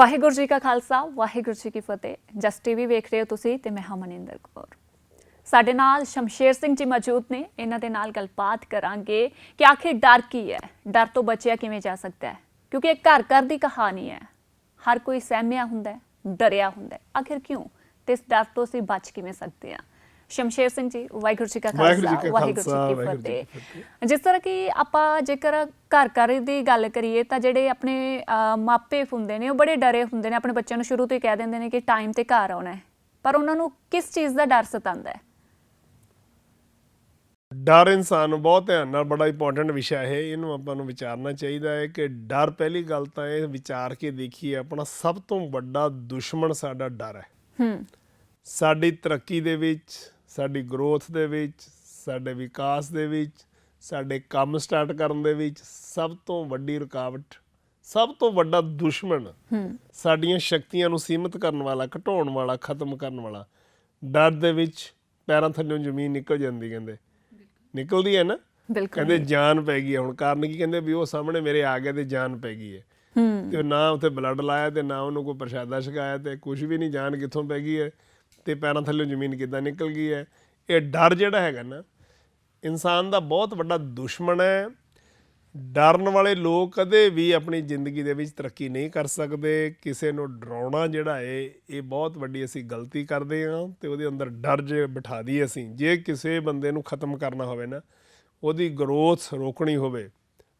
ਵਾਹਿਗੁਰੂ ਜੀ ਕਾ ਖਾਲਸਾ ਵਾਹਿਗੁਰੂ ਜੀ ਕੀ ਫਤਿਹ। ਜਸ ਟੀਵੀ ਵੇਖ ਰਹੇ ਹੋ ਤੁਸੀਂ ਤੇ ਮੈਂ ਹਾਂ ਮਨਿੰਦਰ ਕੌਰ। ਸਾਡੇ ਨਾਲ ਸ਼ਮਸ਼ੇਰ ਸਿੰਘ ਜੀ ਮੌਜੂਦ ਨੇ। ਇਹਨਾਂ ਦੇ ਨਾਲ ਗੱਲਬਾਤ ਕਰਾਂਗੇ ਕਿ ਆਖਿਰ ਡਰ ਕੀ ਹੈ? ਡਰ ਤੋਂ ਬਚਿਆ ਕਿਵੇਂ ਜਾ ਸਕਦਾ ਹੈ? ਕਿਉਂਕਿ ਇਹ ਘਰ ਘਰ ਦੀ ਕਹਾਣੀ ਹੈ। ਹਰ ਕੋਈ ਸਹਿਮਿਆ ਹੁੰਦਾ ਹੈ ਡਰਿਆ ਹੁੰਦਾ ਹੈ। ਆਖਿਰ ਕਿਉਂ? ਤੇ ਇਸ ਡਰ ਤੋਂ ਅਸੀਂ ਬਚ ਕਿਵੇਂ ਸਕਦੇ ਹਾਂ? ਸ਼ਮਸ਼ੇਰ ਸਿੰਘ ਜੀ ਵਾਹਿਗੁਰੂ ਜੀ ਕਾ ਖਾਲਸਾ ਵਾਹਿਗੁਰੂ ਜੀ ਕੀ ਫਤਿਹ। ਜਿਸ ਤਰ੍ਹਾਂ ਕਿ ਆਪਾਂ ਜੇਕਰ ਘਰ ਘਰ ਦੀ ਗੱਲ ਕਰੀਏ ਤਾਂ ਜਿਹੜੇ ਆਪਣੇ ਮਾਪੇ ਹੁੰਦੇ ਨੇ ਉਹ ਬੜੇ ਡਰੇ ਹੁੰਦੇ ਨੇ ਆਪਣੇ ਬੱਚਿਆਂ ਨੂੰ ਸ਼ੁਰੂ ਤੋਂ ਹੀ ਕਹਿ ਦਿੰਦੇ ਨੇ ਕਿ ਟਾਈਮ ਤੇ ਘਰ ਆਉਣਾ ਹੈ। ਪਰ ਉਹਨਾਂ ਨੂੰ ਕਿਸ ਚੀਜ਼ ਦਾ ਡਰ ਸਤਾਉਂਦਾ ਹੈ? ਡਰ ਇਨਸਾਨ ਨੂੰ ਬਹੁਤ ਧਿਆਨ ਨਾਲ ਬੜਾ ਇੰਪੋਰਟੈਂਟ ਵਿਸ਼ਾ ਹੈ। ਇਹਨੂੰ ਆਪਾਂ ਨੂੰ ਵਿਚਾਰਨਾ ਚਾਹੀਦਾ ਹੈ ਕਿ ਡਰ ਪਹਿਲੀ ਗੱਲ ਤਾਂ ਇਹ ਵਿਚਾਰ ਕੇ ਦੇਖੀਏ ਆਪਣਾ ਸਭ ਤੋਂ ਵੱਡਾ ਦੁਸ਼ਮਣ ਸਾਡਾ ਡਰ ਹੈ। ਹੂੰ। ਸਾਡੀ ਤਰੱਕੀ ਦੇ ਵਿੱਚ ਸਾਡੀ ਗਰੋਥ ਦੇ ਵਿੱਚ ਸਾਡੇ ਵਿਕਾਸ ਦੇ ਵਿੱਚ ਸਾਡੇ ਕੰਮ ਸਟਾਰਟ ਕਰਨ ਦੇ ਵਿੱਚ ਸਭ ਤੋਂ ਵੱਡੀ ਰੁਕਾਵਟ ਸਭ ਤੋਂ ਵੱਡਾ ਦੁਸ਼ਮਣ ਸਾਡੀਆਂ ਸ਼ਕਤੀਆਂ ਨੂੰ ਸੀਮਿਤ ਕਰਨ ਵਾਲਾ ਘਟਾਉਣ ਵਾਲਾ ਖਤਮ ਕਰਨ ਵਾਲਾ। ਡਰ ਦੇ ਵਿੱਚ ਪੈਰਾਂ ਥੱਲੇੋਂ ਜ਼ਮੀਨ ਨਿਕਲ ਜਾਂਦੀ ਕਹਿੰਦੇ। ਨਿਕਲਦੀ ਹੈ ਨਾ? ਕਹਿੰਦੇ ਜਾਨ ਪੈ ਗਈ। ਹੁਣ ਕਾਰਨ ਕੀ ਕਹਿੰਦੇ ਵੀ ਉਹ ਸਾਹਮਣੇ ਮੇਰੇ ਆ ਗਿਆ ਤੇ ਜਾਨ ਪੈ ਗਈ ਹੈ। ਤੇ ਉਹ ਨਾ ਉੱਥੇ ਬਲੱਡ ਲਾਇਆ ਤੇ ਨਾ ਉਹਨੂੰ ਕੋਈ ਪ੍ਰਸ਼ਾਦਾ ਛਕਾਇਆ ਤੇ ਕੁਝ ਵੀ ਨਹੀਂ ਜਾਨ ਕਿੱਥੋਂ ਪੈ ਗਈ ਹੈ? ਤੇ ਪੈਰਾਂ ਥੱਲੇ ਜ਼ਮੀਨ ਕਿੱਦਾਂ ਨਿਕਲ ਗਈ ਹੈ? ਇਹ ਡਰ ਜਿਹੜਾ ਹੈਗਾ ਨਾ ਇਨਸਾਨ ਦਾ ਬਹੁਤ ਵੱਡਾ ਦੁਸ਼ਮਣ ਹੈ। ਡਰਨ ਵਾਲੇ ਲੋਕ ਕਦੇ ਵੀ ਆਪਣੀ ਜ਼ਿੰਦਗੀ ਦੇ ਵਿੱਚ ਤਰੱਕੀ ਨਹੀਂ ਕਰ ਸਕਦੇ। ਕਿਸੇ ਨੂੰ ਡਰਾਉਣਾ ਜਿਹੜਾ ਹੈ ਇਹ ਬਹੁਤ ਵੱਡੀ ਅਸੀਂ ਗਲਤੀ ਕਰਦੇ ਹਾਂ ਤੇ ਉਹਦੇ ਅੰਦਰ ਡਰ ਜੇ ਬਿਠਾ ਦਈਏ ਅਸੀਂ। ਜੇ ਕਿਸੇ ਬੰਦੇ ਨੂੰ ਖਤਮ ਕਰਨਾ ਹੋਵੇ ਨਾ, ਉਹਦੀ ਗਰੋਥ ਰੋਕਣੀ ਹੋਵੇ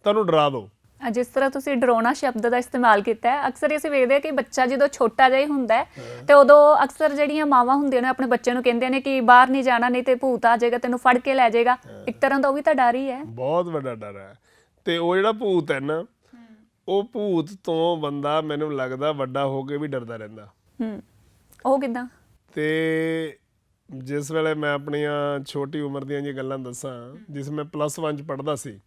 ਤੁਹਾਨੂੰ ਡਰਾ ਦਿਓ। ਜਿਸ ਤਰ੍ਹਾਂ ਤੁਸੀਂ ਡਰੋਨਾ ਸ਼ਬਦ ਦਾ ਇਸਤੇਮਾਲ ਕੀਤਾ ਹੈ ਅਕਸਰ ਅਸੀਂ ਵੇਖਦੇ ਹਾਂ ਕਿ ਬੱਚਾ ਜਦੋਂ ਛੋਟਾ ਜਿਹਾ ਹੀ ਹੁੰਦਾ ਹੈ ਤੇ ਉਦੋਂ ਅਕਸਰ ਜਿਹੜੀਆਂ ਮਾਵਾਂ ਹੁੰਦੀਆਂ ਨੇ ਆਪਣੇ ਬੱਚੇ ਨੂੰ ਕਹਿੰਦੇ ਨੇ ਕਿ ਬਾਹਰ ਨਹੀਂ ਜਾਣਾ ਨਹੀਂ ਤੇ ਭੂਤ ਆ ਜਾਏਗਾ ਤੈਨੂੰ ਫੜ ਕੇ ਲੈ ਜਾਏਗਾ। ਇੱਕ ਤਰ੍ਹਾਂ ਦਾ ਉਹ ਵੀ ਤਾਂ ਡਰ ਹੀ ਹੈ। ਬਹੁਤ ਵੱਡਾ ਡਰ ਹੈ। ਤੇ ਉਹ ਜਿਹੜਾ ਭੂਤ ਹੈ ਨਾ ਉਹ ਭੂਤ ਤੋਂ ਬੰਦਾ ਮੈਨੂੰ ਲੱਗਦਾ ਵੱਡਾ ਹੋ ਕੇ ਵੀ ਡਰਦਾ ਰਹਿੰਦਾ। ਹੂੰ। ਉਹ ਕਿਦਾਂ? ਤੇ ਜਿਸ ਵੇਲੇ ਮੈਂ ਆਪਣੀਆਂ ਛੋਟੀ ਉਮਰ ਦੀਆਂ ਜੀ ਗੱਲਾਂ ਦੱਸਾਂ ਜਿਸ ਮੈਂ ਪਲੱਸ 1 ਚ ਪੜ੍ਹਦਾ ਸੀ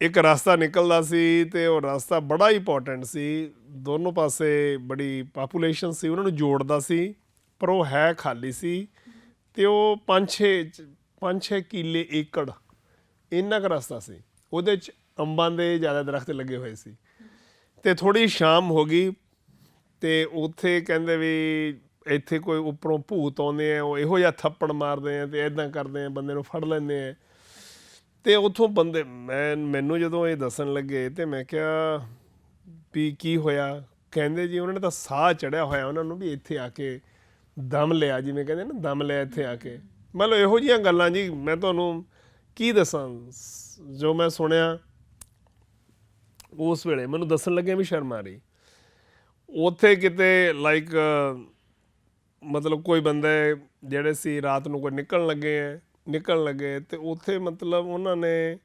ਇੱਕ ਰਸਤਾ ਨਿਕਲਦਾ ਸੀ ਤੇ ਉਹ ਰਸਤਾ ਬੜਾ ਇੰਪੋਰਟੈਂਟ ਸੀ। ਦੋਨੋਂ ਪਾਸੇ ਬੜੀ ਪਾਪੂਲੇਸ਼ਨ ਸੀ, ਉਹਨਾਂ ਨੂੰ ਜੋੜਦਾ ਸੀ, ਪਰ ਉਹ ਹੈ ਖਾਲੀ ਸੀ ਤੇ ਉਹ 5-6 5-6 ਕਿੱਲੇ ਏਕੜ ਇੰਨਾ ਕੁ ਰਸਤਾ ਸੀ। ਉਹਦੇ ਚ ਅੰਬਾਂ ਦੇ ਜ਼ਿਆਦਾ ਦਰਖਤ ਲੱਗੇ ਹੋਏ ਸੀ। ਤੇ ਥੋੜੀ ਸ਼ਾਮ ਹੋ ਗਈ ਤੇ ਉੱਥੇ ਕਹਿੰਦੇ ਵੀ ਇੱਥੇ ਕੋਈ ਉੱਪਰੋਂ ਭੂਤ ਆਉਂਦੇ ਆ, ਉਹ ਇਹੋ ਜਿਹਾ ਥੱਪੜ ਮਾਰਦੇ ਆ ਤੇ ਇਦਾਂ ਕਰਦੇ ਆ, ਬੰਦੇ ਨੂੰ ਫੜ ਲੈਂਦੇ ਆ। ਤੇ ਉਥੋਂ ਬੰਦੇ, ਮੈਂ, ਮੈਨੂੰ ਜਦੋਂ ਇਹ ਦੱਸਣ ਲੱਗੇ ਤੇ ਮੈਂ ਕਿਹਾ ਵੀ ਕੀ ਹੋਇਆ? ਕਹਿੰਦੇ ਜੀ ਉਹਨਾਂ ਨੇ ਤਾਂ ਸਾਹ ਚੜਿਆ ਹੋਇਆ ਉਹਨਾਂ ਨੂੰ ਵੀ ਇੱਥੇ ਆ ਕੇ ਦਮ ਲਿਆ, ਜਿਵੇਂ ਕਹਿੰਦੇ ਨਾ, ਦਮ ਲਿਆ ਇੱਥੇ ਆ ਕੇ। ਮਤਲਬ ਇਹੋ ਜੀਆਂ ਗੱਲਾਂ ਜੀ, ਮੈਂ ਤੁਹਾਨੂੰ ਕੀ ਦੱਸਾਂ? ਜੋ ਮੈਂ ਸੁਣਿਆ, ਉਸ ਵੇਲੇ ਮੈਨੂੰ ਦੱਸਣ ਲੱਗਿਆ ਵੀ ਸ਼ਰਮ ਆ ਰਹੀ। ਉੱਥੇ ਕਿਤੇ ਲਾਈਕ ਮਤਲਬ ਕੋਈ ਬੰਦੇ ਜਿਹੜੇ ਸੀ ਰਾਤ ਨੂੰ ਕੋਈ ਨਿਕਲਣ ਲੱਗੇ ਐ ਨਿਕਲਣ ਲੱਗੇ ਤੇ ਉੱਥੇ ਮਤਲਬ ਉਹਨਾਂ ਨੇ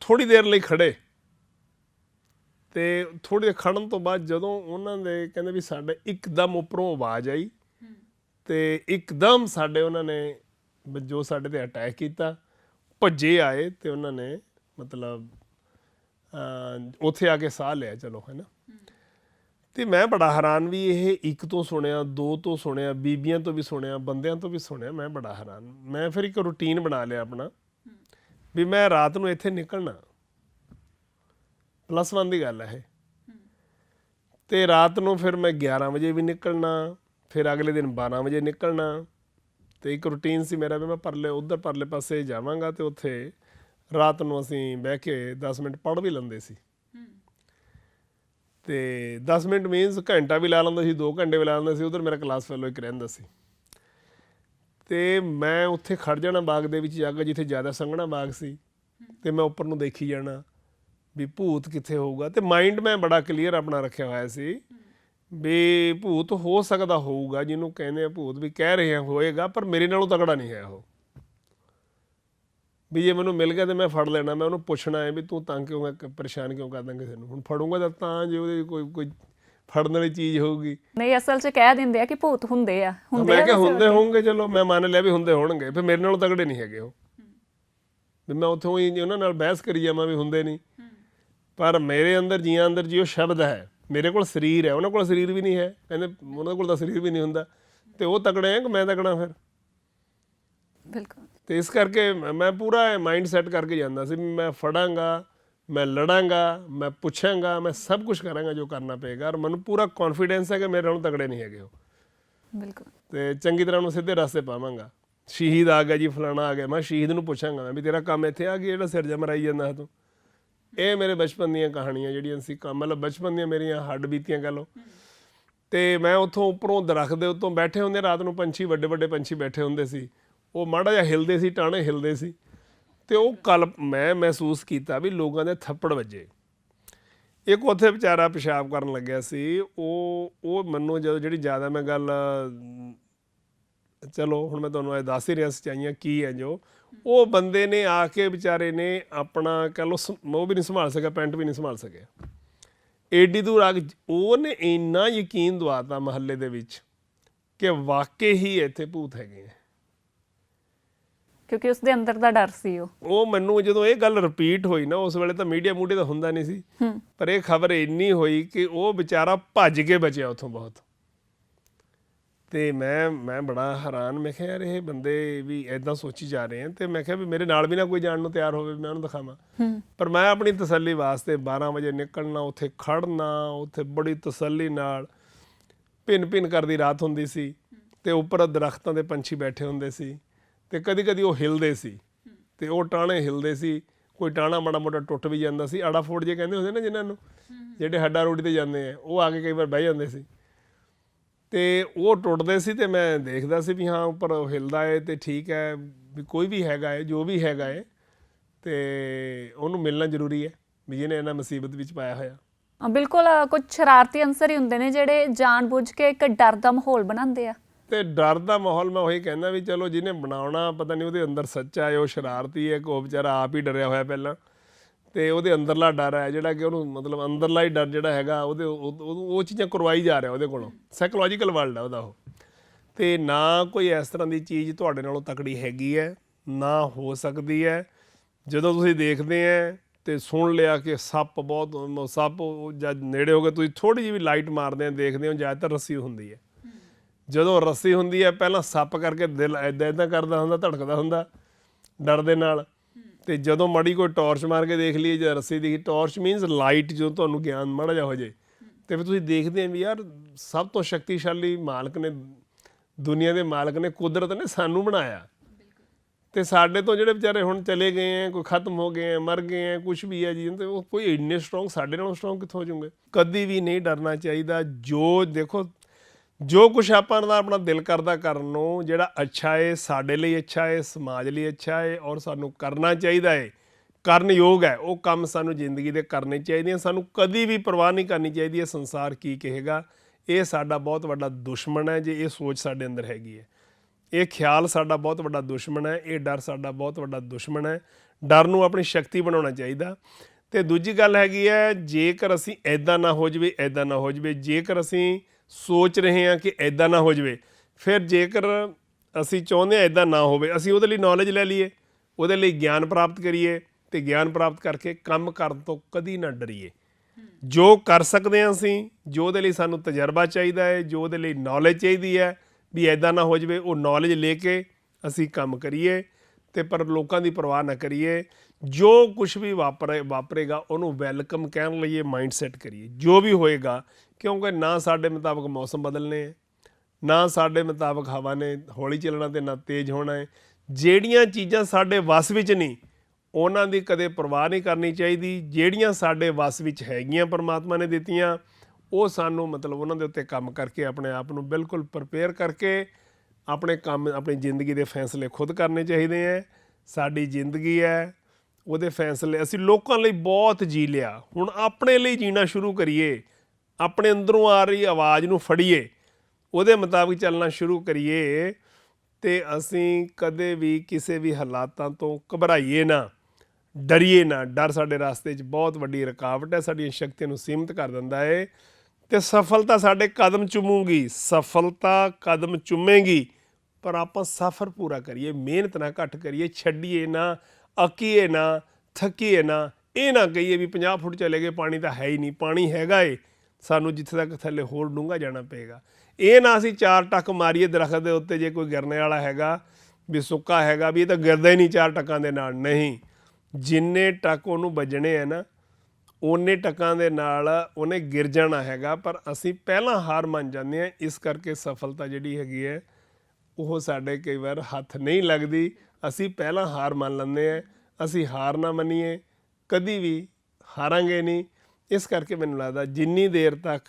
ਥੋੜੀ ਦੇਰ ਲਈ ਖੜੇ ਤੇ ਥੋੜੀ ਦੇਰ ਖੜਨ ਤੋਂ ਬਾਅਦ ਜਦੋਂ ਉਹਨਾਂ ਦੇ ਕਹਿੰਦੇ ਵੀ ਸਾਡੇ ਇੱਕਦਮ ਉੱਪਰੋਂ ਆਵਾਜ਼ ਆਈ ਤੇ ਇੱਕਦਮ ਸਾਡੇ ਉਹਨਾਂ ਨੇ ਜੋ ਸਾਡੇ ਤੇ ਅਟੈਕ ਕੀਤਾ ਭੱਜੇ ਆਏ ਤੇ ਉਹਨਾਂ ਨੇ ਮਤਲਬ ਉੱਥੇ ਆ ਕੇ ਸਾਹ ਲਿਆ ਚਲੋ ਹੈ ਨਾ। ਤੇ ਮੈਂ ਬੜਾ ਹੈਰਾਨ ਵੀ ਇਹ ਇੱਕ ਤੋਂ ਸੁਣਿਆ, ਦੋ ਤੋਂ ਸੁਣਿਆ, ਬੀਬੀਆਂ ਤੋਂ ਵੀ ਸੁਣਿਆ, ਬੰਦਿਆਂ ਤੋਂ ਵੀ ਸੁਣਿਆ, ਮੈਂ ਬੜਾ ਹੈਰਾਨ। ਮੈਂ ਫਿਰ ਇੱਕ ਰੁਟੀਨ ਬਣਾ ਲਿਆ ਆਪਣਾ ਵੀ ਮੈਂ ਰਾਤ ਨੂੰ ਇੱਥੇ ਨਿਕਲਣਾ। ਪਲੱਸ 1 ਦੀ ਗੱਲ ਹੈ ਇਹ। ਤੇ ਰਾਤ ਨੂੰ ਫਿਰ ਮੈਂ 11 ਵਜੇ ਵੀ ਨਿਕਲਣਾ, ਫਿਰ ਅਗਲੇ ਦਿਨ 12 ਵਜੇ ਨਿਕਲਣਾ। ਤੇ ਇੱਕ ਰੁਟੀਨ ਸੀ ਮੇਰਾ ਵੀ ਮੈਂ ਪਰਲੇ, ਉਧਰ ਪਰਲੇ ਪਾਸੇ ਜਾਵਾਂਗਾ ਤੇ ਉੱਥੇ ਰਾਤ ਨੂੰ ਅਸੀਂ ਬਹਿ ਕੇ 10 ਮਿੰਟ ਪੜ੍ਹ ਵੀ ਲੈਂਦੇ ਸੀ। ਤੇ 10 ਮਿੰਟ ਮੀਨਸ ਘੰਟਾ ਵੀ ਲਾ ਲੈਂਦਾ ਸੀ 2 ਘੰਟੇ ਵੀ ਲਾ ਲੈਂਦਾ ਸੀ, ਉਧਰ ਮੇਰਾ ਕਲਾਸ ਫੈਲੋ ਇੱਕ ਰਹਿੰਦਾ ਸੀ। ਤੇ ਮੈਂ ਉੱਥੇ ਖੜ ਜਾਣਾ ਬਾਗ ਦੇ ਵਿੱਚ ਜਾ ਕੇ ਜਿੱਥੇ ਜ਼ਿਆਦਾ ਸੰਘਣਾ ਬਾਗ ਸੀ। ਤੇ ਮੈਂ ਉੱਪਰ ਨੂੰ ਦੇਖੀ ਜਾਣਾ ਵੀ ਭੂਤ ਕਿੱਥੇ ਹੋਊਗਾ। ਤੇ ਮਾਈਂਡ ਮੈਂ ਬੜਾ ਕਲੀਅਰ ਆਪਣਾ ਰੱਖਿਆ ਹੋਇਆ ਸੀ ਵੀ ਭੂਤ ਹੋ ਸਕਦਾ ਹੋਊਗਾ, ਜਿਹਨੂੰ ਕਹਿੰਦੇ ਆ ਭੂਤ ਵੀ ਕਹਿ ਰਹੇ ਹੋਏਗਾ, ਪਰ ਮੇਰੇ ਨਾਲੋਂ ਤਗੜਾ ਨਹੀਂ ਹੈ ਉਹ। ਵੀ ਜੇ ਮੈਨੂੰ ਮਿਲ ਗਿਆ ਤੇ ਮੈਂ ਫੜ ਲੈਣਾ ਮੈਂ ਉਹਨੂੰ ਪੁੱਛਣਾ ਹੈ ਵੀ ਤੂੰ ਤੰਗ ਕਿਉਂ ਕਰ- ਪਰੇਸ਼ਾਨ ਕਿਉਂ ਕਰਦਾ ਕਿਸੇ ਨੂੰ ਹੁਣ ਫੜੂੰਗਾ ਤਾਂ ਤਾਂ ਜੇ ਉਹਦੇ ਕੋਈ ਕੋਈ ਫੜਨ ਵਾਲੀ ਚੀਜ਼ ਹੋਊਗੀ। ਨਹੀਂ ਅਸਲ 'ਚ ਕਹਿ ਦਿੰਦੇ ਆ ਕਿ ਭੂਤ ਹੁੰਦੇ ਆ। ਹੁੰਦੇ ਮੈਂ ਆ ਕਿਹਾ ਵੈਸੇ ਹੁੰਦੇ ਹੋਣਗੇ ਚਲੋ ਮੈਂ ਮੰਨ ਲਿਆ ਵੀ ਹੁੰਦੇ ਹੋਣਗੇ ਫਿਰ ਮੇਰੇ ਨਾਲੋਂ ਤਗੜੇ ਨਹੀਂ ਹੈਗੇ ਉਹ। ਵੀ ਮੈਂ ਉੱਥੋਂ ਹੀ ਉਹਨਾਂ ਨਾਲ ਬਹਿਸ ਕਰੀ ਜਾਵਾਂ ਵੀ ਹੁੰਦੇ ਨਹੀਂ। ਪਰ ਮੇਰੇ ਅੰਦਰ ਜੀਆਂ ਅੰਦਰ ਜੀ ਉਹ ਸ਼ਬਦ ਹੈ ਮੇਰੇ ਕੋਲ ਸਰੀਰ ਹੈ ਉਹਨਾਂ ਕੋਲ ਸਰੀਰ ਵੀ ਨਹੀਂ ਹੈ ਕਹਿੰਦੇ ਉਹਨਾਂ ਕੋਲ ਤਾਂ ਸਰੀਰ ਵੀ ਨਹੀਂ ਹੁੰਦਾ। ਤੇ ਉਹ ਤਕੜੇ ਆ ਕਿ ਮੈਂ ਤਕੜਾ ਫਿਰ? ਬਿਲਕੁਲ। ਤੇ ਇਸ ਕਰਕੇ ਮੈਂ ਪੂਰਾ ਮਾਈਂਡ ਸੈਟ ਕਰਕੇ ਜਾਂਦਾ ਸੀ ਵੀ ਮੈਂ ਫੜਾਂਗਾ ਮੈਂ ਲੜਾਂਗਾ ਮੈਂ ਪੁੱਛਾਂਗਾ ਮੈਂ ਸਭ ਕੁਝ ਕਰਾਂਗਾ ਜੋ ਕਰਨਾ ਪਏਗਾ ਔਰ ਮੈਨੂੰ ਪੂਰਾ ਕੌਨਫੀਡੈਂਸ ਹੈ ਕਿ ਮੇਰੇ ਨਾਲੋਂ ਤਗੜੇ ਨਹੀਂ ਹੈਗੇ ਉਹ। ਬਿਲਕੁਲ। ਤੇ ਚੰਗੀ ਤਰ੍ਹਾਂ ਉਹਨੂੰ ਸਿੱਧੇ ਰਸਤੇ ਪਾਵਾਂਗਾ। ਸ਼ਹੀਦ ਆ ਗਿਆ ਜੀ ਫਲਾਣਾ ਆ ਗਿਆ ਮੈਂ ਸ਼ਹੀਦ ਨੂੰ ਪੁੱਛਾਂਗਾ ਮੈਂ ਵੀ ਤੇਰਾ ਕੰਮ ਇੱਥੇ ਆ ਗਿਆ ਜਿਹੜਾ ਸਿਰ ਜਮ ਰਾਈ ਜਾਂਦਾ ਹੈ ਤੂੰ? ਇਹ ਮੇਰੇ ਬਚਪਨ ਦੀਆਂ ਕਹਾਣੀਆਂ ਜਿਹੜੀਆਂ ਸੀ ਕੰਮ ਮਤਲਬ ਬਚਪਨ ਦੀਆਂ ਮੇਰੀਆਂ ਹੱਡ ਬੀਤੀਆਂ ਕਹ ਲਓ। ਤੇ ਮੈਂ ਉੱਥੋਂ ਉੱਪਰੋਂ ਦਰਖਤ ਦੇ ਉੱਤੋਂ ਬੈਠੇ ਹੁੰਦੇ ਰਾਤ ਨੂੰ ਪੰਛੀ ਵੱਡੇ ਵੱਡੇ ਪੰਛੀ ਬੈਠੇ ਹੁੰਦੇ ਸੀ। ਉਹ ਮਾੜਾ ਜਿਹਾ ਹਿਲਦੇ ਸੀ, ਟਾਣੇ ਹਿਲਦੇ ਸੀ। ਤੇ ਉਹ ਕਲ ਮੈਂ ਮਹਿਸੂਸ ਕੀਤਾ ਵੀ ਲੋਕਾਂ ਦੇ ਥੱਪੜ ਵੱਜੇ। ਇੱਕ ਉੱਥੇ ਵਿਚਾਰਾ ਪਿਸ਼ਾਬ ਕਰਨ ਲੱਗਿਆ ਸੀ। ਉਹ ਉਹ ਮੈਨੂੰ ਜਦੋਂ ਜਿਹੜੀ ਜ਼ਿਆਦਾ ਮੈਂ ਗੱਲ, ਚਲੋ ਹੁਣ ਮੈਂ ਤੁਹਾਨੂੰ ਇਹ ਦੱਸ ਹੀ ਰਿਹਾ ਸੱਚਾਈਆਂ ਕੀ ਹੈ ਜੋ। ਉਹ ਬੰਦੇ ਨੇ ਆ ਕੇ ਵਿਚਾਰੇ ਨੇ ਆਪਣਾ ਕਹ ਲਓ ਉਹ ਵੀ ਨਹੀਂ ਸੰਭਾਲ ਸਕਿਆ, ਪੈਂਟ ਵੀ ਨਹੀਂ ਸੰਭਾਲ ਸਕਿਆ। ਏਡੀ ਦੂਰ ਆ ਕੇ ਉਹਨੇ ਇੰਨਾ ਯਕੀਨ ਦਵਾਤਾ ਮਹੱਲੇ ਦੇ ਵਿੱਚ ਕਿ ਵਾਕਈ ਹੀ ਇੱਥੇ ਭੂਤ ਹੈਗੇ ਆ। ਕਿਉਂਕਿ ਉਸ ਦੇ ਅੰਦਰ ਦਾ ਡਰ ਸੀ ਉਹ। ਉਹ ਮੈਨੂੰ ਜਦੋਂ ਇਹ ਗੱਲ ਰਿਪੀਟ ਹੋਈ ਨਾ ਉਸ ਵੇਲੇ ਤਾਂ ਮੀਡੀਆ ਮੂਡੀਆ ਤਾਂ ਹੁੰਦਾ ਨਹੀਂ ਸੀ। ਪਰ ਇਹ ਖਬਰ ਇੰਨੀ ਹੋਈ ਕਿ ਉਹ ਵਿਚਾਰਾ ਭੱਜ ਕੇ ਬਚਿਆ ਉੱਥੋਂ ਬਹੁਤ। ਤੇ ਮੈਂ ਮੈਂ ਬੜਾ ਹੈਰਾਨ ਮੈਂ ਕਿਹਾ ਯਾਰ ਇਹ ਬੰਦੇ ਵੀ ਐਦਾਂ ਸੋਚੀ ਜਾ ਰਹੇ ਆ ਤੇ ਮੈਂ ਕਿਹਾ ਵੀ ਮੇਰੇ ਨਾਲ ਵੀ ਨਾ ਕੋਈ ਜਾਣ ਨੂੰ ਤਿਆਰ ਹੋਵੇ ਮੈਂ ਉਹਨੂੰ ਦਿਖਾਵਾਂ। ਪਰ ਮੈਂ ਆਪਣੀ ਤਸੱਲੀ ਵਾਸਤੇ 12 ਵਜੇ ਨਿਕਲਣਾ ਉੱਥੇ ਖੜਨਾ ਉੱਥੇ ਬੜੀ ਤਸੱਲੀ ਨਾਲ ਭਿੰਨ ਭਿੰਨ ਕਰਦੀ ਰਾਤ ਹੁੰਦੀ ਸੀ ਤੇ ਉੱਪਰ ਦਰਖਤਾਂ ਦੇ ਪੰਛੀ ਬੈਠੇ ਹੁੰਦੇ ਸੀ। ਤੇ ਕਦੀ ਕਦੀ ਉਹ ਹਿਲਦੇ ਸੀ। ਤੇ ਉਹ ਟਾਣੇ ਹਿਲਦੇ ਸੀ। ਕੋਈ ਟਾਣਾ ਮਾੜਾ ਮੋਟਾ ਟੁੱਟ ਵੀ ਜਾਂਦਾ ਸੀ। ਆੜਾ ਫੋੜ ਜੇ ਕਹਿੰਦੇ ਹੁੰਦੇ ਨਾ ਜਿਨ੍ਹਾਂ ਨੂੰ ਜਿਹੜੇ ਹੱਡਾ ਰੋੜੀ ਤੇ ਜਾਂਦੇ ਆ ਉਹ ਆ ਕੇ ਕਈ ਵਾਰ ਬਹਿ ਜਾਂਦੇ ਸੀ। ਤੇ ਉਹ ਟੁੱਟਦੇ ਸੀ ਤੇ ਮੈਂ ਦੇਖਦਾ ਸੀ ਵੀ ਹਾਂ ਉੱਪਰ ਹਿਲਦਾ ਹੈ ਤੇ ਠੀਕ ਹੈ ਵੀ ਕੋਈ ਵੀ ਹੈਗਾ ਹੈ ਜੋ ਵੀ ਹੈਗਾ ਹੈ ਤੇ ਉਹਨੂੰ ਮਿਲਣਾ ਜ਼ਰੂਰੀ ਹੈ ਵੀ ਜਿਹਨੇ ਇਹਨਾਂ ਮੁਸੀਬਤ ਵਿੱਚ ਪਾਇਆ ਹੋਇਆ। ਬਿਲਕੁਲ ਅ, ਕੁਝ ਸ਼ਰਾਰਤੀ ਅੰਸਰ ਹੀ ਹੁੰਦੇ ਨੇ ਜਿਹੜੇ ਜਾਣਬੁੱਝ ਕੇ ਇੱਕ ਡਰ ਦਾ ਮਾਹੌਲ ਬਣਾਉਂਦੇ ਆ। ਤੇ ਡਰ ਦਾ ਮਾਹੌਲ ਮੈਂ ਉਹੀ ਕਹਿੰਦਾ ਵੀ ਚਲੋ ਜਿਹਨੇ ਬਣਾਉਣਾ, ਪਤਾ ਨਹੀਂ ਉਹਦੇ ਅੰਦਰ ਸੱਚਾ ਹੈ, ਉਹ ਸ਼ਰਾਰਤੀ ਹੈ ਕੋ ਵਿਚਾਰਾ ਆਪ ਹੀ ਡਰਿਆ ਹੋਇਆ ਪਹਿਲਾਂ। ਤੇ ਉਹਦੇ ਅੰਦਰਲਾ ਡਰ ਹੈ, ਜਿਹੜਾ ਕਿ ਉਹਨੂੰ ਮਤਲਬ ਅੰਦਰਲਾ ਹੀ ਡਰ ਜਿਹੜਾ ਹੈਗਾ, ਉਹਦੇ ਉਹ, ਉਹ- ਚੀਜ਼ਾਂ ਕਰਵਾਈ ਜਾ ਰਿਹਾ ਉਹਦੇ ਕੋਲੋਂ। ਸਾਈਕੋਲੋਜੀਕਲ ਵਰਲਡ ਹੈ ਉਹਦਾ ਉਹ। ਤੇ ਨਾ ਕੋਈ ਇਸ ਤਰ੍ਹਾਂ ਦੀ ਚੀਜ਼ ਤੁਹਾਡੇ ਨਾਲੋਂ ਤਕੜੀ ਹੈਗੀ ਹੈ, ਨਾ ਹੋ ਸਕਦੀ ਹੈ। ਜਦੋਂ ਤੁਸੀਂ ਦੇਖਦੇ ਆ ਤੇ ਸੁਣ ਲਿਆ ਕਿ ਸੱਪ ਬਹੁਤ, ਸੱਪ ਉਹ ਜਦ ਨੇੜੇ ਹੋ ਗਏ, ਤੁਸੀਂ ਥੋੜੀ ਜਿਹੀ ਵੀ ਲਾਈਟ ਮਾਰਦੇ ਆ ਦੇਖਦੇ ਹੋ, ਜ਼ਿਆਦਾਤਰ ਰੱਸੀ ਹੁੰਦੀ ਹੈ। ਜਦੋਂ ਰੱਸੀ ਹੁੰਦੀ ਹੈ, ਪਹਿਲਾਂ ਸੱਪ ਕਰਕੇ ਦਿਲ ਐਦਾਂ ਐਦਾਂ ਕਰਦਾ ਹੁੰਦਾ, ਧੜਕਦਾ ਹੁੰਦਾ, ਡਰ ਦੇ ਨਾਲ। ਤੇ ਜਦੋਂ ਮੜੀ ਕੋਈ ਟਾਰਚ ਮਾਰ ਕੇ ਦੇਖ ਲਈਏ, ਜਾਂ ਰੱਸੀ ਦੀ ਟਾਰਚ ਮੀਨਸ ਲਾਈਟ ਜੋ ਤੁਹਾਨੂੰ ਗਿਆਨ ਮਾੜਾ ਜਿਹਾ ਹੋ ਜੇ ਤੇ ਫਿਰ ਤੁਸੀਂ ਦੇਖਦੇ ਆਂ ਵੀ ਯਾਰ, ਸਭ ਤੋਂ ਸ਼ਕਤੀਸ਼ਾਲੀ ਮਾਲਕ ਨੇ, ਦੁਨੀਆ ਦੇ ਮਾਲਕ ਨੇ, ਕੁਦਰਤ ਨੇ ਸਾਨੂੰ ਬਣਾਇਆ। ਤੇ ਸਾਡੇ ਤੋਂ ਜਿਹੜੇ ਵਿਚਾਰੇ ਹੁਣ ਚਲੇ ਗਏ ਆ, ਕੋਈ ਖਤਮ ਹੋ ਗਏ ਆ, ਮਰ ਗਏ ਆ ਕੁਝ ਵੀ ਹੈ ਜੀ, ਤੇ ਉਹ ਕੋਈ ਇੰਨੇ ਸਟਰੋਂਗ ਸਾਡੇ ਨਾਲੋਂ ਸਟਰੋਂਗ ਕਿੱਥੋਂ ਹੋ ਜਾਣਗੇ ਕਦੀ ਵੀ ਨਹੀਂ ਡਰਨਾ ਚਾਹੀਦਾ। ਜੋ ਦੇਖੋ ਜੋ ਕੁਝ ਆਪਾਂ ਦਾ ਆਪਣਾ ਦਿਲ ਕਰਦਾ ਕਰਨ ਨੂੰ, ਜਿਹੜਾ ਅੱਛਾ ਹੈ ਸਾਡੇ ਲਈ ਅੱਛਾ ਹੈ ਸਮਾਜ ਲਈ ਅੱਛਾ ਹੈ ਔਰ ਸਾਨੂੰ ਕਰਨਾ ਚਾਹੀਦਾ ਹੈ ਕਰਨ ਯੋਗ ਹੈ, ਉਹ ਕੰਮ ਸਾਨੂੰ ਜ਼ਿੰਦਗੀ ਦੇ ਕਰਨੇ ਚਾਹੀਦੇ ਆ। ਸਾਨੂੰ ਕਦੀ ਵੀ ਪਰਵਾਹ ਨਹੀਂ ਕਰਨੀ ਚਾਹੀਦੀ ਇਹ ਸੰਸਾਰ ਕੀ ਕਹੇਗਾ। ਇਹ ਸਾਡਾ ਬਹੁਤ ਵੱਡਾ ਦੁਸ਼ਮਣ ਹੈ ਜੇ ਇਹ ਸੋਚ ਸਾਡੇ ਅੰਦਰ ਹੈਗੀ ਹੈ। ਇਹ ਖਿਆਲ ਸਾਡਾ ਬਹੁਤ ਵੱਡਾ ਦੁਸ਼ਮਣ ਹੈ, ਇਹ ਡਰ ਸਾਡਾ ਬਹੁਤ ਵੱਡਾ ਦੁਸ਼ਮਣ ਹੈ। ਡਰ ਨੂੰ ਆਪਣੀ ਸ਼ਕਤੀ ਬਣਾਉਣਾ ਚਾਹੀਦਾ। ਤੇ ਦੂਜੀ ਗੱਲ ਹੈਗੀ ਹੈ, ਜੇਕਰ ਅਸੀਂ ਐਦਾਂ ਨਾ ਹੋ ਜਵੇ ਐਦਾਂ ਨਾ ਹੋ ਜਵੇ, ਜੇਕਰ ਅਸੀਂ ਸੋਚ ਰਹੇ ਹਾਂ ਕਿ ਐਦਾਂ ਨਾ ਹੋ ਜਵੇ। ਫਿਰ ਜੇਕਰ ਅਸੀਂ ਚਾਹੁੰਦੇ ਹਾਂ ਐਦਾਂ ਨਾ ਹੋਵੇ, ਅਸੀਂ ਉਹਦੇ ਲਈ ਨੌਲੇਜ ਲੈ ਲਈਏ, ਉਹਦੇ ਲਈ ਗਿਆਨ ਪ੍ਰਾਪਤ ਕਰੀਏ ਤੇ ਗਿਆਨ ਪ੍ਰਾਪਤ ਕਰਕੇ ਕੰਮ ਕਰਨ ਤੋਂ ਕਦੀ ਨਾ ਡਰੀਏ। ਜੋ ਕਰ ਸਕਦੇ ਹਾਂ ਅਸੀਂ, ਜੋ ਉਹਦੇ ਲਈ ਸਾਨੂੰ ਤਜਰਬਾ ਚਾਹੀਦਾ ਹੈ, ਜੋ ਉਹਦੇ ਲਈ ਨੌਲੇਜ ਚਾਹੀਦੀ ਹੈ ਵੀ ਐਦਾਂ ਨਾ ਹੋ ਜਵੇ, ਉਹ ਨੌਲੇਜ ਲੈ ਕੇ ਅਸੀਂ ਕੰਮ ਕਰੀਏ ਤੇ ਪਰ ਲੋਕਾਂ ਦੀ ਪਰਵਾਹ ਨਾ ਕਰੀਏ। ਜੋ ਕੁਝ ਵੀ ਵਾਪਰੇ, ਵਾਪਰੇਗਾ, ਉਹਨੂੰ ਵੈਲਕਮ ਕਹਿਣ ਲਈ ਇਹ ਮਾਈਂਡ ਕਰੀਏ। ਜੋ ਵੀ ਹੋਏਗਾ ਕਿਉਂਕਿ ਨਾ ਸਾਡੇ ਮੁਤਾਬਕ ਮੌਸਮ ਬਦਲਨੇ ਹੈ ਨਾ ਸਾਡੇ ਮੁਤਾਬਕ ਹਵਾ ਨੇ ਹੌਲੀ ਚੱਲਣਾ ਤੇ ਨਾ ਤੇਜ਼ ਹੋਣਾ ਹੈ। ਜਿਹੜੀਆਂ ਚੀਜ਼ਾਂ ਸਾਡੇ ਵੱਸ ਵਿੱਚ ਨਹੀਂ, ਉਹਨਾਂ ਦੀ ਕਦੇ ਪਰਵਾਹ ਨਹੀਂ ਕਰਨੀ ਚਾਹੀਦੀ। ਜਿਹੜੀਆਂ ਸਾਡੇ ਵੱਸ ਵਿੱਚ ਹੈਗੀਆਂ ਪਰਮਾਤਮਾ ਨੇ ਦਿੱਤੀਆਂ, ਉਹ ਸਾਨੂੰ ਮਤਲਬ ਉਹਨਾਂ ਦੇ ਉੱਤੇ ਕੰਮ ਕਰਕੇ, ਆਪਣੇ ਆਪ ਨੂੰ ਬਿਲਕੁਲ ਪ੍ਰਪੇਅਰ ਕਰਕੇ ਆਪਣੇ ਕੰਮ, ਆਪਣੀ ਜ਼ਿੰਦਗੀ ਦੇ ਫੈਸਲੇ ਖੁਦ ਕਰਨੇ ਚਾਹੀਦੇ ਹੈ। ਸਾਡੀ ਜ਼ਿੰਦਗੀ ਹੈ, ਉਹਦੇ ਫੈਸਲੇ ਅਸੀਂ ਲੋਕਾਂ ਲਈ ਬਹੁਤ ਜੀ ਲਿਆ। ਹੁਣ ਆਪਣੇ ਲਈ ਜੀਣਾ ਸ਼ੁਰੂ ਕਰੀਏ ਆਪਣੇ ਅੰਦਰੋਂ ਆ ਰਹੀ ਆਵਾਜ਼ ਨੂੰ ਫੜੀਏ, ਉਹਦੇ ਮੁਤਾਬਿਕ ਚੱਲਣਾ ਸ਼ੁਰੂ ਕਰੀਏ ਤੇ ਅਸੀਂ ਕਦੇ ਵੀ ਕਿਸੇ ਵੀ ਹਾਲਾਤਾਂ ਤੋਂ ਘਬਰਾਈਏ ਨਾ, ਡਰੀਏ ਨਾ। ਡਰ ਸਾਡੇ ਰਸਤੇ 'ਚ ਬਹੁਤ ਵੱਡੀ ਰੁਕਾਵਟ ਹੈ, ਸਾਡੀਆਂ ਸ਼ਕਤੀਆਂ ਨੂੰ ਸੀਮਿਤ ਕਰ ਦਿੰਦਾ ਹੈ ਤੇ ਸਫਲਤਾ ਸਾਡੇ ਕਦਮ ਚੁੰਮੂਗੀ। ਸਫਲਤਾ ਕਦਮ ਚੁੰਮੇਗੀ, ਪਰ ਆਪਾਂ ਸਫ਼ਰ ਪੂਰਾ ਕਰੀਏ, ਮਿਹਨਤ ਨਾ ਘੱਟ ਕਰੀਏ, ਛੱਡੀਏ ਨਾ, ਅਕੀਏ ਨਾ, ਥੱਕੀਏ ਨਾ। ਇਹ ਨਾ ਕਹੀਏ ਵੀ 50 ਫੁੱਟ ਚਲੇ ਗਏ, ਪਾਣੀ ਤਾਂ ਹੈ ਹੀ ਨਹੀਂ, ਪਾਣੀ ਹੈਗਾ ਏ। ਸਾਨੂੰ ਜਿੱਥੇ ਤੱਕ ਥੱਲੇ ਹੋਰ ਡੂੰਘਾ ਜਾਣਾ ਪਏਗਾ। ਇਹ ਨਾ ਅਸੀਂ ਚਾਰ ਟੱਕ ਮਾਰੀਏ ਦਰਖਤ ਦੇ ਉੱਤੇ ਜੇ ਕੋਈ ਗਿਰਨੇ ਵਾਲਾ ਹੈਗਾ, ਵੀ ਸੁੱਕਾ ਹੈਗਾ, ਵੀ ਇਹ ਤਾਂ ਗਿਰਦਾ ਹੀ ਨਹੀਂ ਚਾਰ ਟੱਕਾਂ ਦੇ ਨਾਲ। ਨਹੀਂ, ਜਿੰਨੇ ਟੱਕ ਉਹਨੂੰ ਵੱਜਣੇ ਆ ਨਾ ਓਨੇ ਟੱਕਾਂ ਦੇ ਨਾਲ ਉਹਨੇ ਗਿਰ ਜਾਣਾ ਹੈਗਾ, ਪਰ ਅਸੀਂ ਪਹਿਲਾਂ ਹਾਰ ਮੰਨ ਜਾਂਦੇ ਆ ਇਸ ਕਰਕੇ ਸਫਲਤਾ ਜਿਹੜੀ ਹੈਗੀ ਹੈ, ਉਹ ਸਾਡੇ ਕਈ ਵਾਰ ਹੱਥ ਨਹੀਂ ਲੱਗਦੀ। ਅਸੀਂ ਪਹਿਲਾਂ ਹਾਰ ਮੰਨ ਲੈਂਦੇ ਆ ਅਸੀਂ ਹਾਰ ਨਾ ਮੰਨੀਏ। ਕਦੀ ਵੀ ਹਾਰਾਂਗੇ ਨਹੀਂ। ਇਸ ਕਰਕੇ ਮੈਨੂੰ ਲੱਗਦਾ ਜਿੰਨੀ ਦੇਰ ਤੱਕ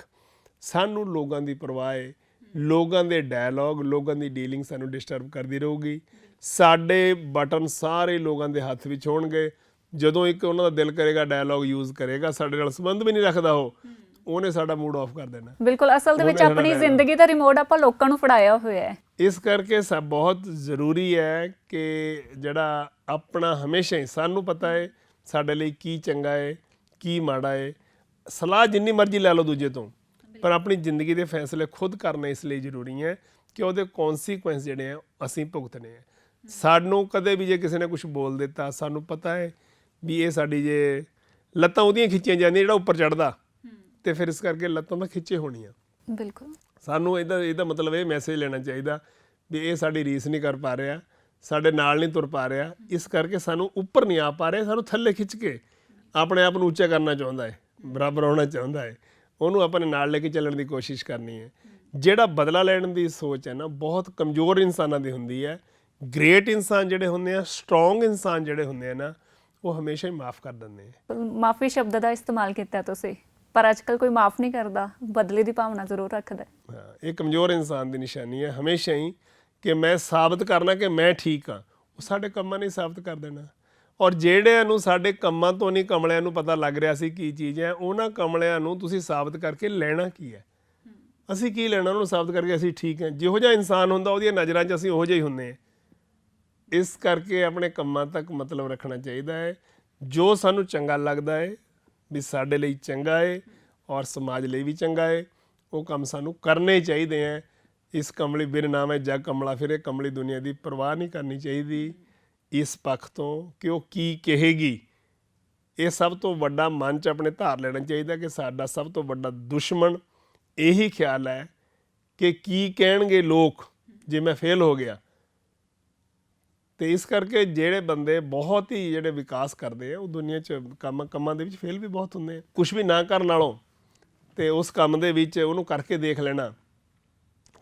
ਸਾਨੂੰ ਲੋਕਾਂ ਦੀ ਪਰਵਾਹ ਹੈ ਲੋਕਾਂ ਦੇ ਡਾਇਲੌਗ ਲੋਕਾਂ ਦੀ ਡੀਲਿੰਗ ਸਾਨੂੰ ਡਿਸਟਰਬ ਕਰਦੀ ਰਹੂਗੀ। ਸਾਡੇ ਬਟਨ ਸਾਰੇ ਲੋਕਾਂ ਦੇ ਹੱਥ ਵਿੱਚ ਹੋਣਗੇ। ਜਦੋਂ ਇੱਕ ਉਹਨਾਂ ਦਾ ਦਿਲ ਕਰੇਗਾ ਡਾਇਲੌਗ ਯੂਜ਼ ਕਰੇਗਾ ਸਾਡੇ ਨਾਲ ਸੰਬੰਧ ਵੀ ਨਹੀਂ ਰੱਖਦਾ ਉਹ ਉਹਨੇ ਸਾਡਾ ਮੂਡ ਆਫ ਕਰ ਦੇਣਾ। ਬਿਲਕੁਲ ਅਸਲ ਦੇ ਵਿੱਚ ਆਪਣੀ ਜ਼ਿੰਦਗੀ ਦਾ ਰਿਮੋਟ ਆਪਾਂ ਲੋਕਾਂ ਨੂੰ ਫੜਾਇਆ ਹੋਇਆ ਹੈ। ਇਸ ਕਰਕੇ ਸਭ ਬਹੁਤ ਜ਼ਰੂਰੀ ਹੈ ਕਿ ਜਿਹੜਾ ਆਪਣਾ ਹਮੇਸ਼ਾ ਹੀ ਸਾਨੂੰ ਪਤਾ ਹੈ ਸਾਡੇ ਲਈ ਕੀ ਚੰਗਾ ਹੈ ਕੀ ਮਾੜਾ ਹੈ ਸਲਾਹ ਜਿੰਨੀ ਮਰਜ਼ੀ ਲੈ ਲਓ ਦੂਜੇ ਤੋਂ ਪਰ ਆਪਣੀ ਜ਼ਿੰਦਗੀ ਦੇ ਫੈਸਲੇ ਖੁਦ ਕਰਨੇ ਇਸ ਲਈ ਜ਼ਰੂਰੀ ਹੈ ਕਿ ਉਹਦੇ ਕੌਨਸੀਕੁਐਂਸ ਜਿਹੜੇ ਆ ਅਸੀਂ ਭੁਗਤਣੇ ਆ। ਸਾਨੂੰ ਕਦੇ ਵੀ ਜੇ ਕਿਸੇ ਨੇ ਕੁਝ ਬੋਲ ਦਿੱਤਾ ਸਾਨੂੰ ਪਤਾ ਹੈ ਵੀ ਇਹ ਸਾਡੀ ਜੇ ਲੱਤਾਂ ਉਹਦੀਆਂ ਖਿੱਚੀਆਂ ਜਾਂਦੀਆਂ ਜਿਹੜਾ ਉੱਪਰ ਚੜਦਾ ਤੇ ਫਿਰ ਇਸ ਕਰਕੇ ਲੱਤਾਂ ਤਾਂ ਖਿੱਚੇ ਹੋਣੀਆਂ। ਬਿਲਕੁਲ। ਸਾਨੂੰ ਇਹਦਾ ਇਹਦਾ ਮਤਲਬ ਇਹ ਮੈਸੇਜ ਲੈਣਾ ਚਾਹੀਦਾ ਵੀ ਇਹ ਸਾਡੀ ਰੀਸ ਨਹੀਂ ਕਰ ਪਾ ਰਿਹਾ ਸਾਡੇ ਨਾਲ ਨਹੀਂ ਤੁਰ ਪਾ ਰਿਹਾ ਇਸ ਕਰਕੇ ਸਾਨੂੰ ਉੱਪਰ ਨਹੀਂ ਆ ਪਾ ਰਿਹਾ ਸਾਨੂੰ ਥੱਲੇ ਖਿੱਚ ਕੇ ਆਪਣੇ ਆਪ ਨੂੰ ਉੱਚਾ ਕਰਨਾ ਚਾਹੁੰਦਾ ਹੈ। ਬਰਾਬਰ ਹੋਣਾ ਚਾਹੁੰਦਾ ਹੈ। ਉਹਨੂੰ ਆਪਣੇ ਨਾਲ ਲੈ ਕੇ ਚੱਲਣ ਦੀ ਕੋਸ਼ਿਸ਼ ਕਰਨੀ ਹੈ। ਜਿਹੜਾ ਬਦਲਾ ਲੈਣ ਦੀ ਸੋਚ ਹੈ ਨਾ ਬਹੁਤ ਕਮਜ਼ੋਰ ਇਨਸਾਨਾਂ ਦੀ ਹੁੰਦੀ ਹੈ। ਗ੍ਰੇਟ ਇਨਸਾਨ ਜਿਹੜੇ ਹੁੰਦੇ ਆ ਸਟਰੋਂਗ ਇਨਸਾਨ ਜਿਹੜੇ ਹੁੰਦੇ ਆ ਨਾ ਉਹ ਹਮੇਸ਼ਾ ਹੀ ਮਾਫ ਕਰ ਦਿੰਦੇ ਆ। ਮਾਫੀ ਸ਼ਬਦ ਦਾ ਇਸਤੇਮਾਲ ਕੀਤਾ ਤੁਸੀਂ ਪਰ ਅੱਜਕੱਲ ਕੋਈ ਮਾਫ ਨਹੀਂ ਕਰਦਾ ਬਦਲੇ ਦੀ ਭਾਵਨਾ ਜ਼ਰੂਰ ਰੱਖਦਾ। ਹਾਂ। ਇਹ ਕਮਜ਼ੋਰ ਇਨਸਾਨ ਦੀ ਨਿਸ਼ਾਨੀ ਹੈ। ਹਮੇਸ਼ਾ ਹੀ ਕਿ ਮੈਂ ਸਾਬਤ ਕਰਨਾ ਕਿ ਮੈਂ ਠੀਕ ਹਾਂ ਉਹ ਸਾਡੇ ਕੰਮਾਂ ਨੇ ਸਾਬਤ ਕਰ ਦੇਣਾ। ਔਰ ਜਿਹੜਿਆਂ ਨੂੰ ਸਾਡੇ ਕੰਮਾਂ ਤੋਂ ਨਹੀਂ ਕਮਲਿਆਂ ਨੂੰ ਪਤਾ ਲੱਗ ਰਿਹਾ ਸੀ ਕੀ ਚੀਜ਼ ਹੈ, ਉਹਨਾਂ ਕਮਲਿਆਂ ਨੂੰ ਤੁਸੀਂ ਸਾਬਤ ਕਰਕੇ ਲੈਣਾ ਕੀ ਹੈ? ਅਸੀਂ ਕੀ ਲੈਣਾ? ਉਹਨਾਂ ਨੂੰ ਸਾਬਤ ਕਰਕੇ ਅਸੀਂ ਠੀਕ ਹਾਂ। ਜਿਹੋ ਜਿਹਾ ਇਨਸਾਨ ਹੁੰਦਾ, ਉਹਦੀਆਂ ਨਜ਼ਰਾਂ 'ਚ ਅਸੀਂ ਉਹੋ ਜਿਹੇ ਹੀ ਹੁੰਦੇ ਹਾਂ। ਇਸ ਕਰਕੇ ਆਪਣੇ ਕੰਮਾਂ ਤੱਕ ਮਤਲਬ ਰੱਖਣਾ ਚਾਹੀਦਾ ਹੈ। ਜੋ ਸਾਨੂੰ ਚੰਗਾ ਲੱਗਦਾ ਹੈ, ਵੀ ਸਾਡੇ ਲਈ ਚੰਗਾ ਹੈ ਔਰ ਸਮਾਜ ਲਈ ਵੀ ਚੰਗਾ ਹੈ, ਉਹ ਕੰਮ ਸਾਨੂੰ ਕਰਨੇ ਚਾਹੀਦੇ ਹੈ। ਇਸ ਕਮਲੀ ਬਿਨ ਨਾਮ ਹੈ ਜਗ ਕਮਲਾ ਫਿਰੇ, ਕਮਲੀ ਦੁਨੀਆ ਦੀ ਪਰਵਾਹ ਨਹੀਂ ਕਰਨੀ ਚਾਹੀਦੀ। ਇਸ ਪੱਖ ਤੋਂ ਕਿ ਉਹ ਕੀ ਕਹੇਗੀ। ਇਹ ਸਭ ਤੋਂ ਵੱਡਾ ਮਨ ਚ ਆਪਣੇ ਧਾਰ ਲੈਣਾ ਚਾਹੀਦਾ ਕਿ ਸਾਡਾ ਸਭ ਤੋਂ ਵੱਡਾ ਦੁਸ਼ਮਣ ਇਹੀ ਖਿਆਲ ਹੈ ਕਿ ਕੀ ਕਹਿਣਗੇ ਲੋਕ ਜੇ ਮੈਂ ਫੇਲ ਹੋ ਗਿਆ। ਤੇ ਇਸ ਕਰਕੇ ਜਿਹੜੇ ਬੰਦੇ ਬਹੁਤ ਹੀ ਜਿਹੜੇ ਵਿਕਾਸ ਕਰਦੇ ਆ, ਉਹ ਦੁਨੀਆ 'ਚ ਕੰਮ, ਕੰਮਾਂ ਦੇ ਵਿੱਚ ਫੇਲ ਵੀ ਬਹੁਤ ਹੁੰਦੇ ਆ। ਕੁਝ ਵੀ ਨਾ ਕਰਨ ਨਾਲੋਂ ਤੇ ਉਸ ਕੰਮ ਦੇ ਵਿੱਚ ਉਹਨੂੰ ਕਰਕੇ ਦੇਖ ਲੈਣਾ।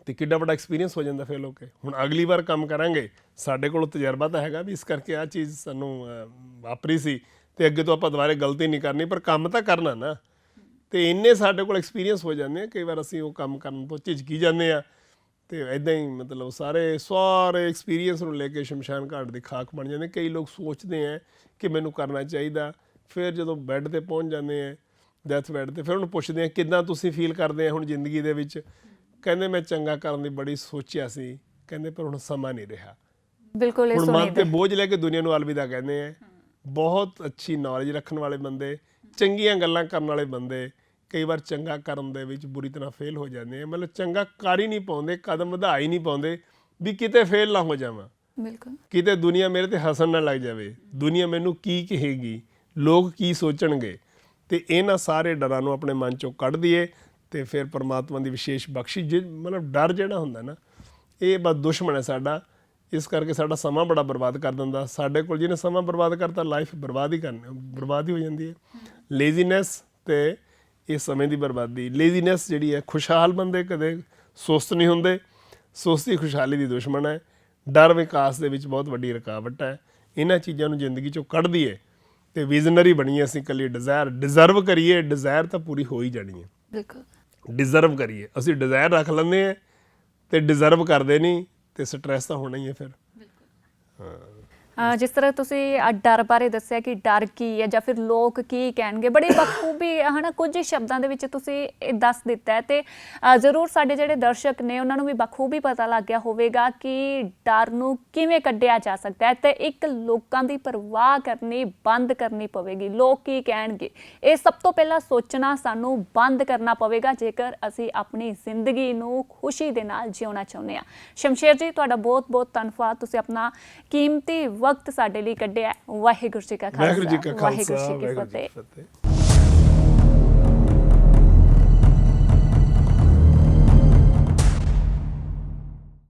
ਤੇ ਕਿੱਡਾ ਵੱਡਾ ਐਕਸਪੀਰੀਅੰਸ ਹੋ ਜਾਂਦਾ ਫਿਰ ਹੋ ਕੇ ਹੁਣ ਅਗਲੀ ਵਾਰ ਕੰਮ ਕਰਾਂਗੇ, ਸਾਡੇ ਕੋਲ ਤਜਰਬਾ ਤਾਂ ਹੈਗਾ ਵੀ ਇਸ ਕਰਕੇ ਆ ਚੀਜ਼ ਸਾਨੂੰ ਵਾਪਰੀ ਸੀ ਤੇ ਅੱਗੇ ਤੋਂ ਆਪਾਂ ਦੁਬਾਰੇ ਗਲਤੀ ਨਹੀਂ ਕਰਨੀ, ਪਰ ਕੰਮ ਤਾਂ ਕਰਨਾ ਨਾ। ਤੇ ਇੰਨੇ ਸਾਡੇ ਕੋਲ ਐਕਸਪੀਰੀਅੰਸ ਹੋ ਜਾਂਦੇ ਆ, ਕਈ ਵਾਰ ਅਸੀਂ ਉਹ ਕੰਮ ਕਰਨ ਤੋਂ ਝਿਜਕੀ ਜਾਂਦੇ ਆ। ਤੇ ਐਦਾਂ ਹੀ ਮਤਲਬ ਸਾਰੇ ਸਾਰੇ ਐਕਸਪੀਰੀਅੰਸ ਨੂੰ ਲੈ ਕੇ ਸ਼ਮਸ਼ਾਨ ਘਾਟ ਦੀ ਖਾਕ ਬਣ ਜਾਂਦੇ ਕਈ ਲੋਕ ਸੋਚਦੇ ਆ ਕਿ ਮੈਨੂੰ ਕਰਨਾ ਚਾਹੀਦਾ। ਫਿਰ ਜਦੋਂ ਬੈੱਡ ਤੇ ਪਹੁੰਚ ਜਾਂਦੇ ਆ ਡੈਥ ਬੈੱਡ ਤੇ, ਫਿਰ ਉਹਨੂੰ ਪੁੱਛਦੇ ਆ, ਕਿਦਾਂ ਤੁਸੀਂ ਫੀਲ ਕਰਦੇ ਆ ਹੁਣ ਜ਼ਿੰਦਗੀ ਦੇ ਵਿੱਚ? ਕਹਿੰਦੇ ਮੈਂ ਚੰਗਾ ਕਰਨ ਦੀ ਬੜੀ ਸੋਚਿਆ ਸੀ ਕਹਿੰਦੇ ਪਰ ਹੁਣ ਸਮਾਂ ਨਹੀਂ ਰਿਹਾ। ਬਿਲਕੁਲ ਇਹ ਹੁਣ ਮਨ ਤੇ ਬੋਝ ਲੈ ਕੇ ਦੁਨੀਆ ਨੂੰ ਅਲਵਿਦਾ ਕਹਿੰਦੇ ਆ। ਬਹੁਤ ਅੱਛੀ ਨੌਲੇਜ ਰੱਖਣ ਵਾਲੇ ਬੰਦੇ ਚੰਗੀਆਂ ਗੱਲਾਂ ਕਰਨ ਵਾਲੇ ਬੰਦੇ ਕਈ ਵਾਰ ਚੰਗਾ ਕਰਨ ਦੇ ਵਿੱਚ ਬੁਰੀ ਤਰ੍ਹਾਂ ਫੇਲ ਹੋ ਜਾਂਦੇ ਆ। ਮਤਲਬ ਚੰਗਾ ਕਰ ਹੀ ਨਹੀਂ ਪਾਉਂਦੇ ਕਦਮ ਵਧਾ ਹੀ ਨਹੀਂ ਪਾਉਂਦੇ ਵੀ ਕਿਤੇ ਫੇਲ ਨਾ ਹੋ ਜਾਵਾਂ। ਬਿਲਕੁਲ। ਕਿਤੇ ਦੁਨੀਆ ਮੇਰੇ ਤੇ ਹੱਸਣ ਨਾ ਲੱਗ ਜਾਵੇ ਦੁਨੀਆ ਮੈਨੂੰ ਕੀ ਕਹੇਗੀ ਲੋਕ ਕੀ ਸੋਚਣਗੇ ਤੇ ਇਹਨਾਂ ਸਾਰੇ ਡਰਾਂ ਨੂੰ ਆਪਣੇ ਮਨ ਚੋਂ ਕੱਢ ਦਈਏ। ਤੇ ਫਿਰ ਪਰਮਾਤਮਾ ਦੀ ਵਿਸ਼ੇਸ਼ ਬਖਸ਼ਿਸ਼ ਜੇ ਮਤਲਬ ਡਰ ਜਿਹੜਾ ਹੁੰਦਾ ਨਾ, ਇਹ ਬਸ ਦੁਸ਼ਮਣ ਹੈ ਸਾਡਾ। ਇਸ ਕਰਕੇ ਸਾਡਾ ਸਮਾਂ ਬੜਾ ਬਰਬਾਦ ਕਰ ਦਿੰਦਾ। ਸਾਡੇ ਕੋਲ ਜਿਹਨੇ ਸਮਾਂ ਬਰਬਾਦ ਕਰਤਾ ਲਾਈਫ ਬਰਬਾਦ ਹੀ ਕਰਨੀ, ਬਰਬਾਦ ਹੀ ਹੋ ਜਾਂਦੀ ਹੈ। ਲੇਜ਼ੀਨੈਸ ਤੇ ਇਹ ਸਮੇਂ ਦੀ ਬਰਬਾਦੀ। ਲੇਜ਼ੀਨੈਸ ਜਿਹੜੀ ਹੈ, ਖੁਸ਼ਹਾਲ ਬੰਦੇ ਕਦੇ ਸੁਸਤ ਨਹੀਂ ਹੁੰਦੇ। ਸੁਸਤੀ, ਖੁਸ਼ਹਾਲੀ ਦੀ ਦੁਸ਼ਮਣ ਹੈ। ਡਰ ਵਿਕਾਸ ਦੇ ਵਿੱਚ ਬਹੁਤ ਵੱਡੀ ਰੁਕਾਵਟ ਹੈ। ਇਹਨਾਂ ਚੀਜ਼ਾਂ ਨੂੰ ਜ਼ਿੰਦਗੀ ਚੋਂ ਕੱਢ ਦਈਏ ਤੇ ਵਿਜ਼ਨਰੀ ਬਣੀਏ ਅਸੀਂ ਕੱਲੀ। ਡਿਜ਼ਾਇਰ ਡਿਜ਼ਰਵ ਕਰੀਏ ਡਿਜ਼ਾਇਰ ਤਾਂ ਪੂਰੀ ਹੋ ਹੀ ਜਾਣੀ ਹੈ। ਬਿਲਕੁਲ। ਡਿਜ਼ਰਵ ਕਰੀਏ। ਅਸੀਂ ਡਿਜ਼ਾਇਰ ਰੱਖ ਲੈਂਦੇ ਆ ਤੇ ਡਿਜ਼ਰਵ ਕਰਦੇ ਨਹੀਂ ਤੇ ਸਟ੍ਰੈਸ ਤਾਂ ਹੋਣਾ ਹੀ ਹੈ ਫਿਰ। ਅਹ ਜਿਸ ਤਰ੍ਹਾਂ ਤੁਸੀਂ ਡਰ ਬਾਰੇ ਦੱਸਿਆ ਕਿ ਡਰ ਕੀ ਹੈ ਜਾਂ ਫਿਰ ਲੋਕ ਕੀ ਕਹਿਣਗੇ, ਬੜੇ ਬਖੂਬੀ, ਹਨਾ, ਕੁਝ ਸ਼ਬਦਾਂ ਦੇ ਵਿੱਚ ਤੁਸੀਂ ਇਹ ਦੱਸ ਦਿੱਤਾ ਹੈ ਤੇ ਜ਼ਰੂਰ ਸਾਡੇ ਜਿਹੜੇ ਦਰਸ਼ਕ ਨੇ ਉਹਨਾਂ ਨੂੰ ਵੀ ਬਖੂਬੀ ਪਤਾ ਲੱਗ ਗਿਆ ਹੋਵੇਗਾ ਕਿ ਡਰ ਨੂੰ ਕਿਵੇਂ ਕੱਢਿਆ ਜਾ ਸਕਦਾ ਹੈ ਤੇ ਇੱਕ ਲੋਕਾਂ ਦੀ ਪਰਵਾਹ ਕਰਨੀ, ਬੰਦ ਕਰਨੀ ਪਵੇਗੀ। ਲੋਕ ਕੀ ਕਹਿਣਗੇ? ਇਹ ਸਭ ਤੋਂ ਪਹਿਲਾਂ ਸੋਚਣਾ ਸਾਨੂੰ ਬੰਦ ਕਰਨਾ ਪਵੇਗਾ, ਜੇਕਰ ਅਸੀਂ ਆਪਣੀ ਜ਼ਿੰਦਗੀ ਨੂੰ ਖੁਸ਼ੀ ਦੇ ਨਾਲ ਜਿਉਣਾ ਚਾਹੁੰਦੇ ਹਾਂ। ਸ਼ਮਸ਼ੇਰ ਜੀ, ਤੁਹਾਡਾ ਬਹੁਤ ਬਹੁਤ ਧੰਨਵਾਦ। ਤੁਸੀਂ ਆਪਣਾ ਕੀਮਤੀ ਵਕਤ ਸਾਡੇ ਲਈ ਕੱਢਿਆ ਵਾਹਿਗੁਰੂ ਜੀ ਕਾ ਖਾਲਸਾ ਵਾਹਿਗੁਰੂ ਜੀ ਕੀ ਫਤਿਹ।